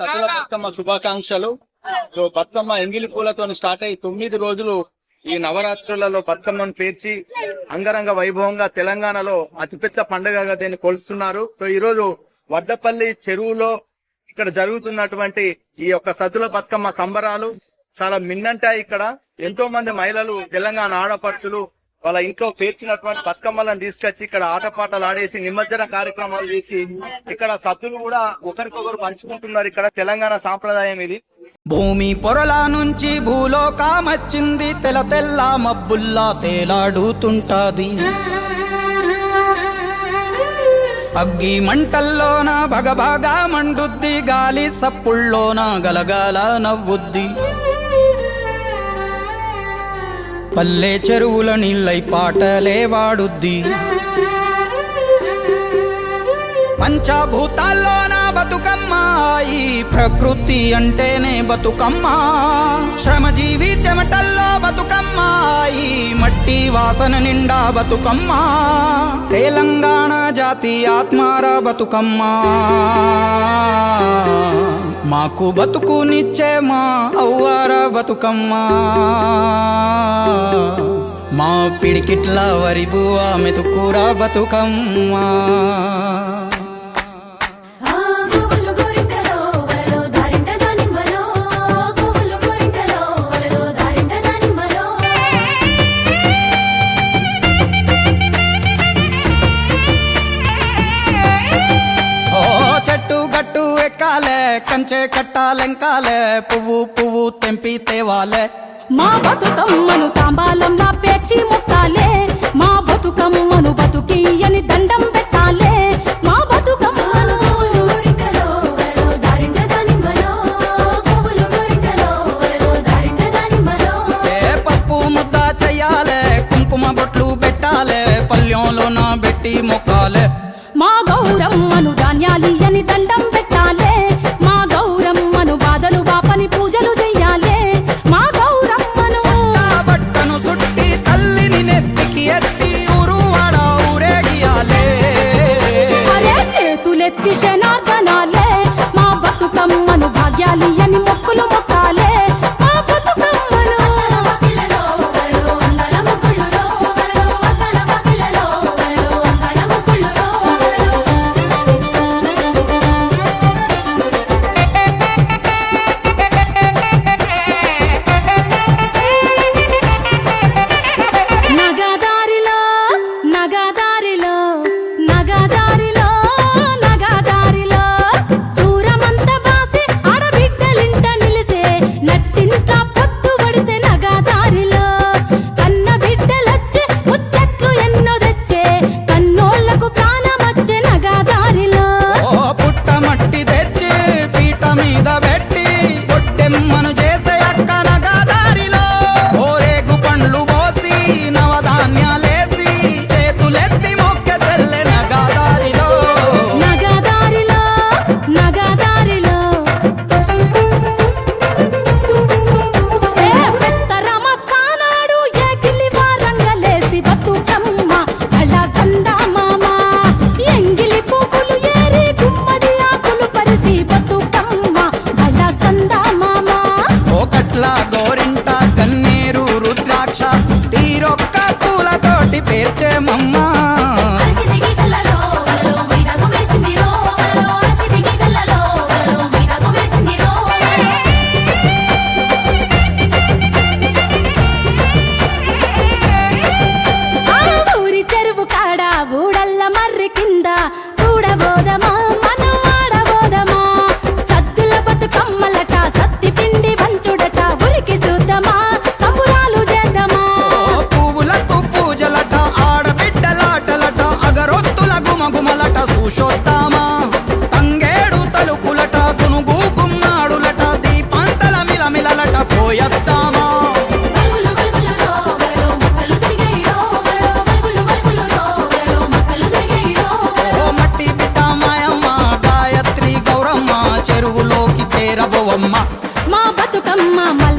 సకల బతుకమ్మ శుభాకాంక్షలు. సో బతుకమ్మ ఎంగిలి పూలతో స్టార్ట్ అయ్యి తొమ్మిది రోజులు ఈ నవరాత్రులలో బతుకమ్మను పేర్చి అంగరంగ వైభవంగా తెలంగాణలో అతిపెద్ద పండుగగా దీన్ని కొలుస్తున్నారు. సో ఈ రోజు వడ్డపల్లి చెరువులో ఇక్కడ జరుగుతున్నటువంటి ఈ యొక్క సతుల బతుకమ్మ సంబరాలు చాలా మిన్నంటాయి ఇక్కడ. ఎంతో మంది మహిళలు తెలంగాణ ఆడపడుచులు వాళ్ళ ఇంట్లో పేర్చినటువంటి బతుకమ్మలను తీసుకొచ్చి ఇక్కడ ఆటపాటలు ఆడేసి నిమజ్జన కార్యక్రమాలు చేసి ఇక్కడ సద్దులు కూడా ఒకరికొకరు పంచుకుంటున్నారు ఇక్కడ తెలంగాణ సాంప్రదాయం ఇది. భూమి పొరల నుంచి భూలోకామచ్చింది తెల తెల్ల మబ్బుల్లా తేలాడుతుంటాది. అగ్గి మంటల్లోన భగభాగా మండుద్ది గాలి సప్పుల్లోన గలగల నవ్వుద్ది. పల్లె చెరువుల నీళ్ళై పాటలే వాడుద్ది. పంచభూతాల్లోన బతుకమ్మ ఈ ప్రకృతి అంటేనే బతుకమ్మ. శ్రమజీవి చెమటల్లో బతుకమ్మ ఈ మట్టి వాసన నిండా బతుకమ్మ. తెలంగాణ జాతి ఆత్మార బతుకమ్మ. మాకు బతుకునిచ్చే మా అవ్వార బతుకమ్మ. మా పిడికిట్ల వరి బువ్వ మెతుకురా బతుకమ్మ. గట్టు ఎక్కాలే కంచె కట్టాలెంకాలే పువ్వు పువ్వు తెంపి తేవాలే. మా బతుకమ్మను తాంబాలంలా మా గౌరమ్మను mamá.